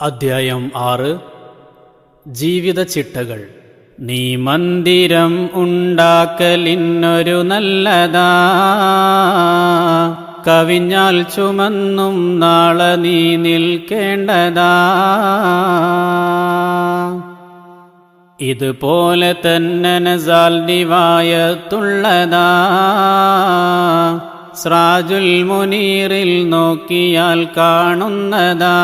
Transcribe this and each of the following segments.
അധ്യായം ആറ്. ജീവിത ചിട്ടകൾ നീ മന്ദിരം ഉണ്ടാക്കലിന്നൊരു നല്ലതാ. കവിഞ്ഞാൽ ചുമന്നും നാളെ നീ നിൽക്കേണ്ടതാ. ഇതുപോലെ തന്നെ നസാൽ ദിവായത്തുള്ളതാ സ്രാജുൽ മുനീറിൽ നോക്കിയാൽ കാണുന്നതാ.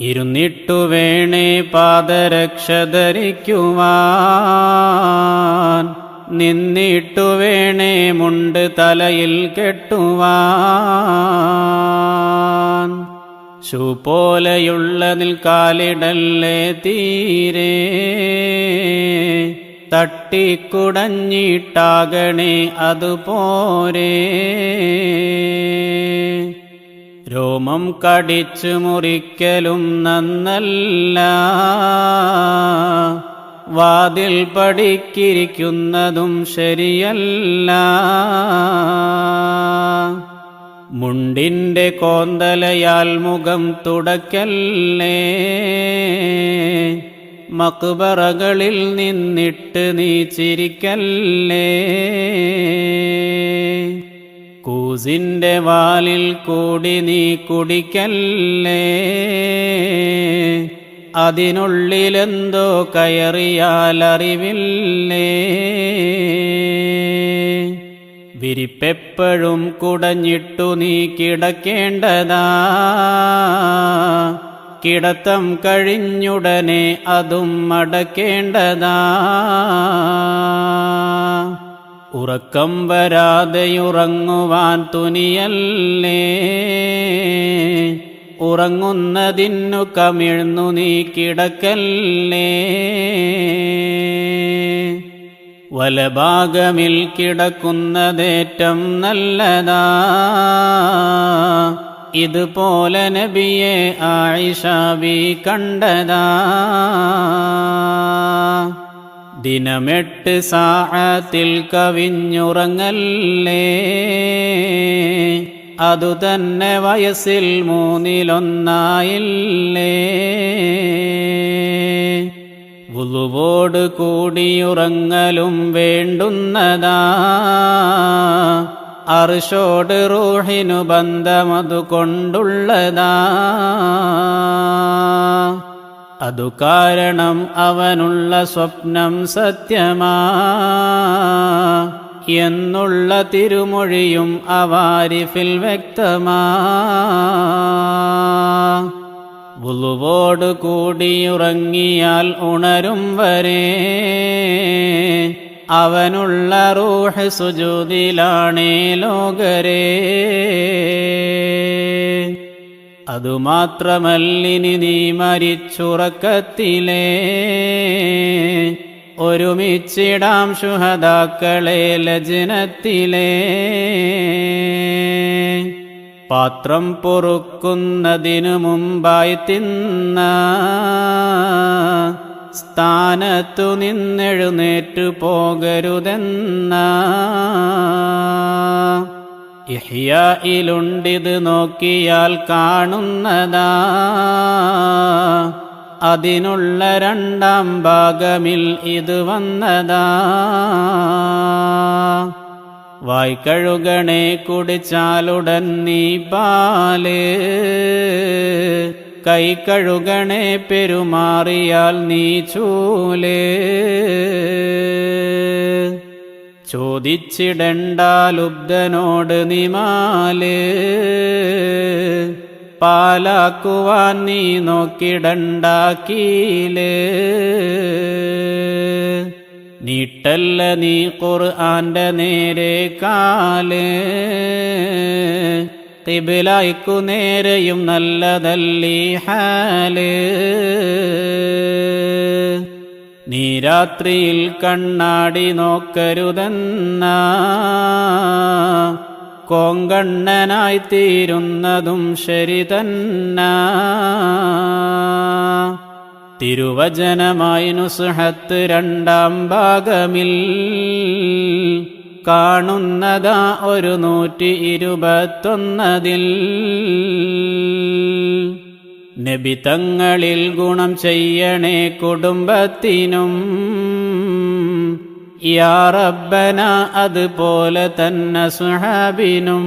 ഇരുന്നിട്ടു വേണേ പാദരക്ഷ ധരിക്കുവാൻ. നിന്നിട്ടു വേണേ മുണ്ട് തലയിൽ കെട്ടുവാൻ. ഷൂ പോലെയുള്ളതിൽ കാലിടല്ലേ തീരെ. തട്ടിക്കുടഞ്ഞിട്ടാകണേ അതുപോരേ രോമം കടിച്ചു മുറിക്കലും നന്നല്ല. വാതിൽ പഠിക്കിരിക്കുന്നതും ശരിയല്ല. മുണ്ടിന്റെ കോന്തലയാൽ മുഖം തുടക്കല്ലേ. മക്ബറകളിൽ നിന്നിട്ട് നീ ചിരിക്കല്ലേ? കൂസിന്റെ വാലിൽ കൂടി നീ കുടിക്കല്ലേ? അതിനുള്ളിലെന്തോ കയറിയാൽ അറിവില്ലേ? വിരിപ്പെപ്പോഴും കുടഞ്ഞിട്ടു നീ കിടക്കേണ്ടതാ? കിടത്തം കഴിഞ്ഞുടനെ അതും മടക്കേണ്ടതാ. ഉറക്കം വരാതെയുറങ്ങുവാൻ തുനിയല്ലേ? ഉറങ്ങുന്നതിനു കമിഴ്ന്നു നീ കിടക്കല്ലേ? വലഭാഗമിൽ കിടക്കുന്നതേറ്റം നല്ലതാ. ഇതുപോലെ നബിയെ ആയിഷാബി കണ്ടതാ. ദിനമെട്ട് സാഹത്തിൽ കവിഞ്ഞുറങ്ങല്ലേ. അതുതന്നെ വയസ്സിൽ മൂന്നിലൊന്നായില്ലേ. വുളുവോട് കൂടിയുറങ്ങലും വേണ്ടുന്നതാ. അർഷോട് റൂഹിനു ബന്ധമതു കൊണ്ടുള്ളതാ. അതു കാരണം അവനുള്ള സ്വപ്നം സത്യമാ. എന്നുള്ള തിരുമൊഴിയും അവാരിഫിൽ വ്യക്തമാ. വുളുവോടു കൂടിയുറങ്ങിയാൽ ഉണരും വരെ. അവനുള്ള റൂഹ് സുജൂതിലാണേ ലോകരേ. അതുമാത്രമല്ലിനി നീ മരിച്ചുറക്കത്തിലേ. ഒരുമിച്ചിടാം ശുഹദാക്കളെ ലജനത്തിലേ. പാത്രം പൊറുക്കുന്നതിനു മുമ്പായി തിന്ന സ്ഥാനത്തു നിന്നെഴുന്നേറ്റു പോകരുതെന്ന. ഇഹ്യയിലുണ്ടിത് നോക്കിയാൽ കാണുന്നതാ. അതിനുള്ള രണ്ടാം ഭാഗമിൽ ഇത് വന്നതാ. വായ്ക്കഴുകണേ കുടിച്ചാലുടൻ നീ പാൽ. കൈ കഴുകണേ പെരുമാറിയാൽ നീ ചൂലേ. ചോദിച്ചിടണ്ടാലുബ്ധനോട് നിമാൽ പാലാക്കുവാൻ നീ നോക്കിടണ്ടാക്കീൽ. നീട്ടല്ല നീ ഖുർആന്റെ നേരെ കാൽ. തിബിലായിക്കു നേരെയും നല്ലതല്ലീ ഹാൽ. നീ രാത്രിയിൽ കണ്ണാടി നോക്കരുതെന്ന. കോങ്കണ്ണനായി തീരുന്നതും ശരി തന്ന. തിരുവചനമായി നുസുഹത്ത് രണ്ടാം ഭാഗമിൽ കാണുന്നതാ ഒരു നൂറ്റി ഇരുപത്തൊന്നതിൽ. നബി തങ്ങളിൽ ഗുണം ചെയ്യണേ കുടുംബത്തിനും. യാ അതുപോലെ തന്നെ സുഹാബിനും.